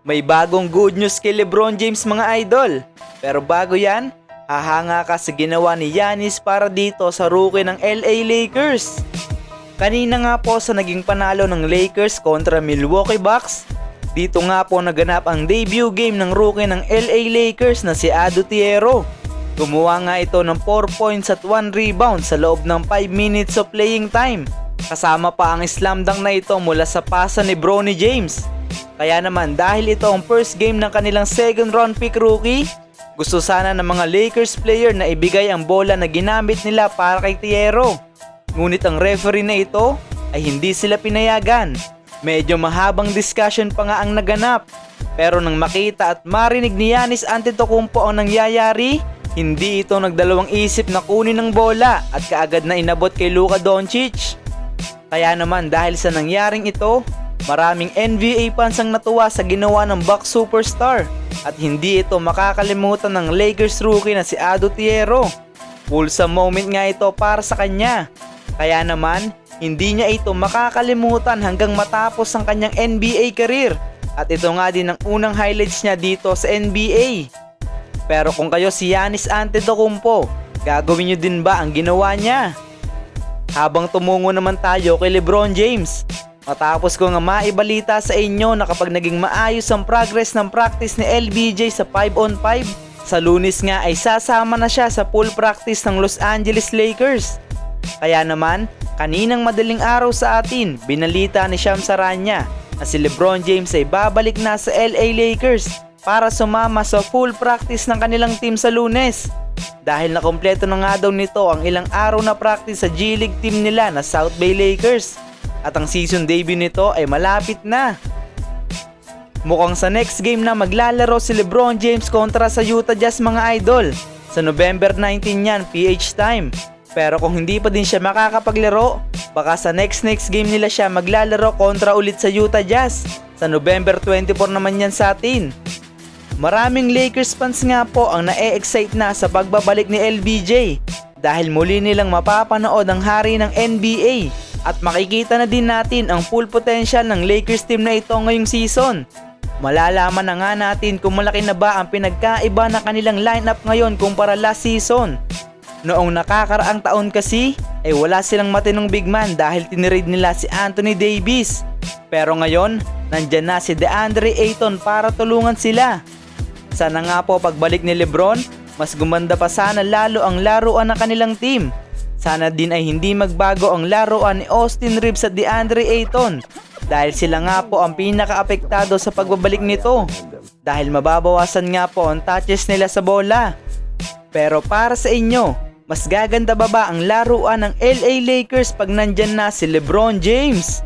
may bagong good news kay Lebron James mga idol. Pero bago yan, hahanga ka sa ginawa ni Yanis para dito sa rookie ng LA Lakers. Kanina nga po sa naging panalo ng Lakers kontra Milwaukee Bucks, dito nga po naganap ang debut game ng rookie ng LA Lakers na si Ado Tiero. Gumawa nga ito ng 4 points at 1 rebound sa loob ng 5 minutes of playing time. Kasama pa ang slam dunk na ito mula sa pasa ni Bronny James. Kaya naman dahil ito ang first game ng kanilang second round pick rookie, gusto sana ng mga Lakers player na ibigay ang bola na ginamit nila para kay Tiero. Ngunit ang referee na ito ay hindi sila pinayagan. Medyo mahabang discussion pa nga ang naganap. Pero nang makita at marinig ni Yanis Antetokounmpo ang nangyayari, hindi ito nagdalawang isip na kunin ng bola at kaagad na inabot kay Luka Doncic. Kaya naman dahil sa nangyaring ito, maraming NBA fans ang natuwa sa ginawa ng Bucks superstar at hindi ito makakalimutan ng Lakers rookie na si Ado Tiero. Wholesome moment nga ito para sa kanya. Kaya naman, hindi niya ito makakalimutan hanggang matapos ang kanyang NBA career. At ito nga din ang unang highlights niya dito sa NBA. Pero kung kayo si Yanis Antetokounmpo, gagawin niyo din ba ang ginawa niya? Habang tumungo naman tayo kay Lebron James, matapos ko nga maibalita sa inyo na kapag naging maayos ang progress ng practice ni LBJ sa 5 on 5, sa lunis nga ay sasama na siya sa full practice ng Los Angeles Lakers. Kaya naman, kaninang madaling araw sa atin, binalita ni Sham Saranya na si Lebron James ay babalik na sa LA Lakers para sumama sa full practice ng kanilang team sa lunes. Dahil nakompleto na nga daw nito ang ilang araw na practice sa G League team nila na South Bay Lakers. At ang season debut nito ay malapit na. Mukhang sa next game na maglalaro si Lebron James kontra sa Utah Jazz mga idol. Sa November 19 yan, PH time. Pero kung hindi pa din siya makakapaglaro, baka sa next next game nila siya maglalaro kontra ulit sa Utah Jazz. Sa November 24 naman yan sa atin. Maraming Lakers fans nga po ang na-excite na sa pagbabalik ni LBJ dahil muli nilang mapapanood ang hari ng NBA at makikita na din natin ang full potential ng Lakers team na ito ngayong season. Malalaman na nga natin kung malaki na ba ang pinagkaiba ng kanilang lineup ngayon kumpara last season. Noong nakakaraang taon kasi, ay wala silang matinong big man dahil tinirade nila si Anthony Davis. Pero ngayon, nandyan na si DeAndre Ayton para tulungan sila. Sana nga po pagbalik ni Lebron, mas gumanda pa sana lalo ang laruan ng kanilang team. Sana din ay hindi magbago ang laruan ni Austin Reeves at DeAndre Ayton dahil sila nga po ang pinaka-apektado sa pagbabalik nito dahil mababawasan nga po ang touches nila sa bola. Pero para sa inyo, mas gaganda ba ba ang laruan ng LA Lakers pag nandyan na si Lebron James?